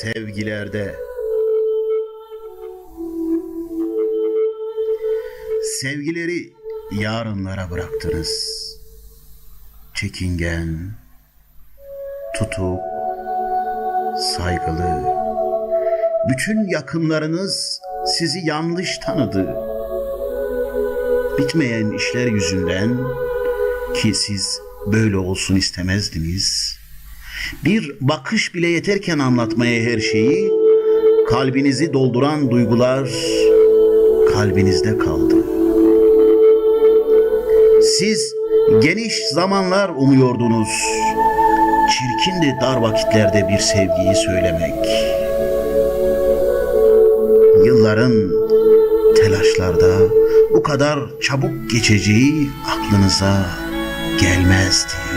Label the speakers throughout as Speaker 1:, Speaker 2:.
Speaker 1: sevgilerde. Sevgileri yarınlara bıraktınız. Çekingen, tutuk, saygılı. Bütün yakınlarınız sizi yanlış tanıdı. Bitmeyen işler yüzünden ki siz böyle olsun istemezdiniz. Bir bakış bile yeterken anlatmaya her şeyi, kalbinizi dolduran duygular kalbinizde kaldı. Siz geniş zamanlar umuyordunuz. Çirkindi dar vakitlerde bir sevgiyi söylemek. Yılların telaşlarda bu kadar çabuk geçeceği aklınıza gelmezdi.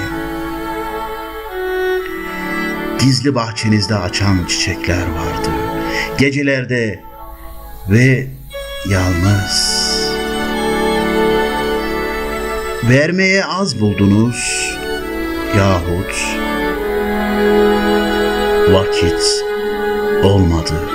Speaker 1: Gizli bahçenizde açan çiçekler vardı. Gecelerde ve yalnız. Vermeye az buldunuz yahut vakit olmadı.